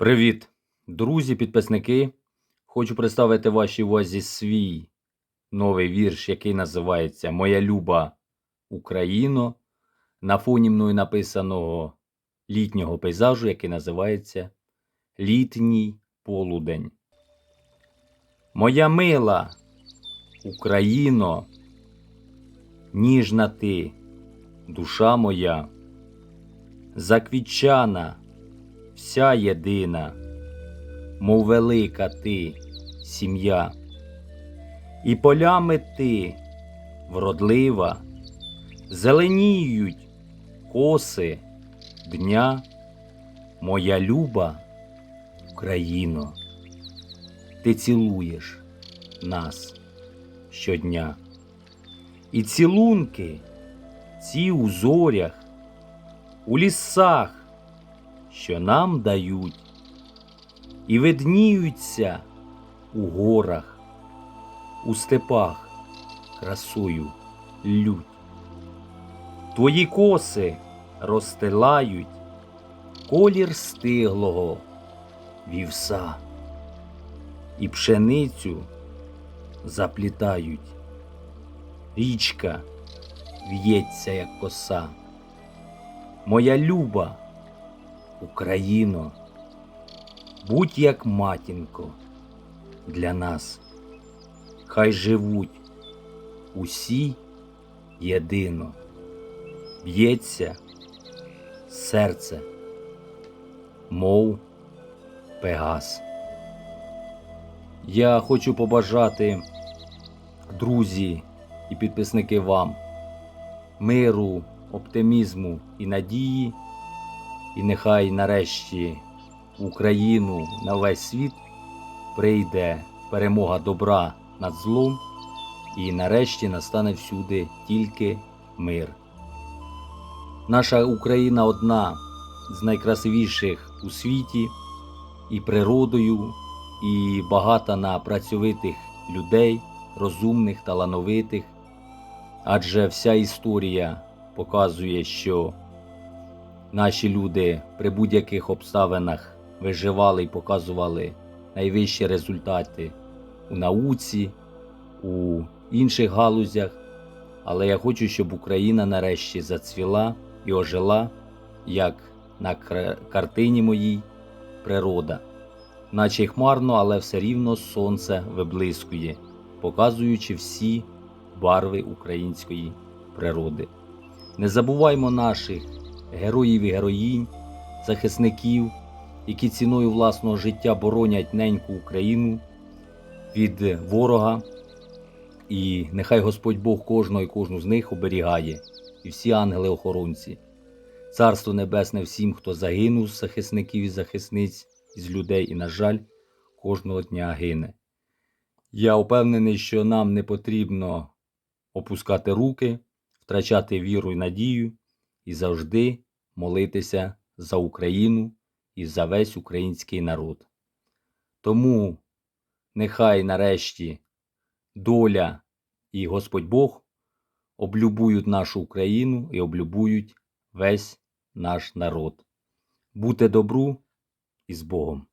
Привіт, друзі, підписники. Хочу представити вашій увазі свій новий вірш, який називається Моя люба Україно. На фоні мною написаного літнього пейзажу, який називається Літній полудень. Моя мила Україно, ніжна ти, душа моя, заквітчана, вся єдина, мов велика ти сім'я, і полями ти вродлива, зеленіють коси дня, моя люба Україно, ти цілуєш нас щодня. І цілунки ці у зорях, у лісах, що нам дають, і видніються у горах, у степах красою лють. Твої коси розстилають колір стиглого вівса, і пшеницю заплітають. Річка в'ється, як коса. Моя люба Україно, будь як матінко для нас, хай живуть усі єдино, б'ється серце, мов пегас. Я хочу побажати, друзі і підписники вам, миру, оптимізму і надії. І нехай нарешті Україну на весь світ прийде перемога добра над злом, і нарешті настане всюди тільки мир. Наша Україна одна з найкрасивіших у світі і природою, і багата на працьовитих людей, розумних, талановитих. Адже вся історія показує, що наші люди при будь-яких обставинах виживали і показували найвищі результати у науці, у інших галузях. Але я хочу, щоб Україна нарешті зацвіла і ожила, як на картині моїй природа. Наче й хмарно, але все рівно сонце виблискує, показуючи всі барви української природи. Не забуваймо наших героїв і героїнь, захисників, які ціною власного життя боронять неньку Україну від ворога. І нехай Господь Бог кожного і кожну з них оберігає, і всі ангели-охоронці. Царство Небесне всім, хто загинув з захисників і захисниць, із людей, і, на жаль, кожного дня гине. Я впевнений, що нам не потрібно опускати руки, втрачати віру і надію і завжди молитися за Україну і за весь український народ. Тому нехай нарешті доля і Господь Бог облюбують нашу Україну і облюбують весь наш народ. Будьте добру і з Богом!